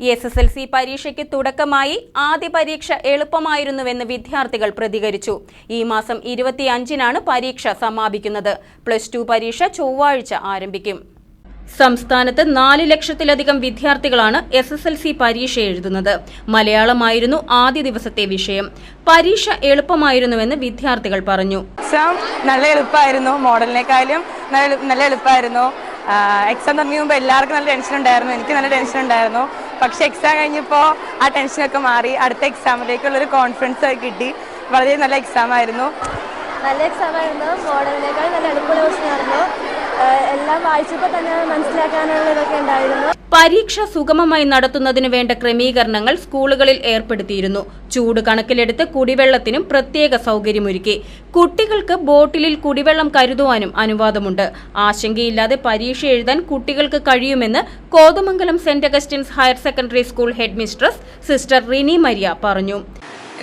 S S L C പരീക്ഷയ്ക്ക് തുടക്കമായി ആദ്യ പരീക്ഷ എളുപ്പമായിരുന്നുവെന്ന് വിദ്യാർത്ഥികൾ പ്രതികരിച്ചു. ഈ മാസം ഇരുപത്തിയഞ്ചിനാണ് പരീക്ഷ സമാപിക്കുന്നത്. പ്ലസ് ടു പരീക്ഷ ചൊവ്വാഴ്ച ആരംഭിക്കും. സംസ്ഥാനത്ത് നാല് ലക്ഷത്തിലധികം വിദ്യാർത്ഥികളാണ് എസ് എസ് എൽ സി പരീക്ഷ എഴുതുന്നത്. മലയാളമായിരുന്നു ആദ്യ ദിവസത്തെ വിഷയം. പരീക്ഷ എളുപ്പമായിരുന്നുവെന്ന് വിദ്യാർത്ഥികൾ പറഞ്ഞു. നല്ല എളുപ്പമായിരുന്നു മോഡലിനേക്കാളും നല്ല എളുപ്പമായിരുന്നു എക്സാം തുടങ്ങിയ മുമ്പ് എല്ലാവർക്കും നല്ല ടെൻഷൻ ഉണ്ടായിരുന്നു. എനിക്ക് നല്ല ടെൻഷൻ ഉണ്ടായിരുന്നു. പക്ഷെ എക്സാം കഴിഞ്ഞപ്പോൾ ആ ടെൻഷനൊക്കെ മാറി. അടുത്ത എക്സാമിലേക്കുള്ളൊരു കോൺഫിഡൻസ് കിട്ടി. വളരെ നല്ല എക്സാം ആയിരുന്നു. നല്ല എക്സാം ആയിരുന്നു. മോഡലിനേക്കാൾ നല്ല എളുപ്പമുള്ള ക്വസ്റ്റ്യൻ ആയിരുന്നു. എല്ലാം വായിച്ചപ്പോൾ തന്നെ മനസ്സിലാക്കാനുള്ള ഇതൊക്കെ ഉണ്ടായിരുന്നു. പരീക്ഷ സുഗമമായി നടത്തുന്നതിന് വേണ്ട ക്രമീകരണങ്ങൾ സ്കൂളുകളിൽ ഏർപ്പെടുത്തിയിരുന്നു. ചൂട് കണക്കിലെടുത്ത് കുടിവെള്ളത്തിനും പ്രത്യേക സൗകര്യമൊരുക്കി. കുട്ടികൾക്ക് ബോട്ടിലിൽ കുടിവെള്ളം കരുതുവാനും അനുവാദമുണ്ട്. ആശങ്കയില്ലാതെ പരീക്ഷ എഴുതാൻ കുട്ടികൾക്ക് കഴിയുമെന്ന് Kothamangalam saint Augustine's higher secondary school head mistress sister Rini Maria പറഞ്ഞു.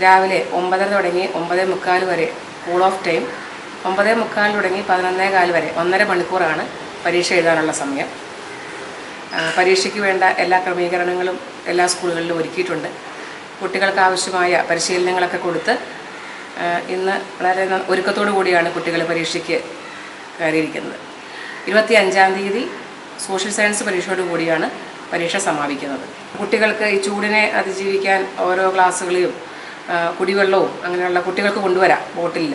രാവിലെ ഒമ്പതര തുടങ്ങി ഒമ്പതേ മുക്കാൽ വരെ കൂൾ ഓഫ് ടൈം ഒമ്പതേ മുക്കാൽ തുടങ്ങി പതിനൊന്നേ കാൽ വരെ ഒന്നര മണിക്കൂറാണ് പരീക്ഷ എഴുതാനുള്ള സമയം. പരീക്ഷയ്ക്ക് വേണ്ട എല്ലാ ക്രമീകരണങ്ങളും എല്ലാ സ്കൂളുകളിലും ഒരുക്കിയിട്ടുണ്ട്. കുട്ടികൾക്ക് ആവശ്യമായ പരിശീലനങ്ങളൊക്കെ കൊടുത്ത് ഇന്ന് വളരെ ഒരുക്കത്തോടു കൂടിയാണ് കുട്ടികൾ പരീക്ഷയ്ക്ക് കയറിയിരിക്കുന്നത്. ഇരുപത്തി അഞ്ചാം തീയതി സോഷ്യൽ സയൻസ് പരീക്ഷയോടു കൂടിയാണ് പരീക്ഷ സമാപിക്കുന്നത്. കുട്ടികൾക്ക് ഈ ചൂടിനെ അതിജീവിക്കാൻ ഓരോ ക്ലാസ്സുകളിലും ആ, കുടിവെള്ളവും അങ്ങനെയുള്ള കുട്ടികൾക്ക് കൊണ്ടുവരാം ബോട്ടിലിൽ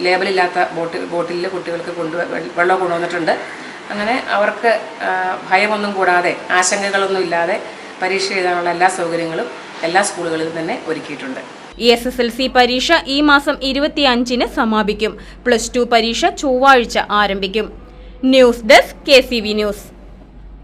ലേബലില്ലാത്ത ബോട്ടിൽ ബോട്ടിലിൽ കുട്ടികൾക്ക് കൊണ്ടു വെള്ളം കൊണ്ടുവന്നിട്ടുണ്ട്. അങ്ങനെ അവർക്ക് ഭയമൊന്നും കൂടാതെ ആശങ്കകളൊന്നും ഇല്ലാതെ പരീക്ഷ എഴുതാനുള്ള എല്ലാ സൗകര്യങ്ങളും എല്ലാ സ്കൂളുകളിലും തന്നെ ഒരുക്കിയിട്ടുണ്ട്. എസ് എസ് എൽ സി പരീക്ഷ ഈ മാസം ഇരുപത്തിയഞ്ചിന് സമാപിക്കും. പ്ലസ് ടു പരീക്ഷ ചൊവ്വാഴ്ച ആരംഭിക്കും. News desk K news.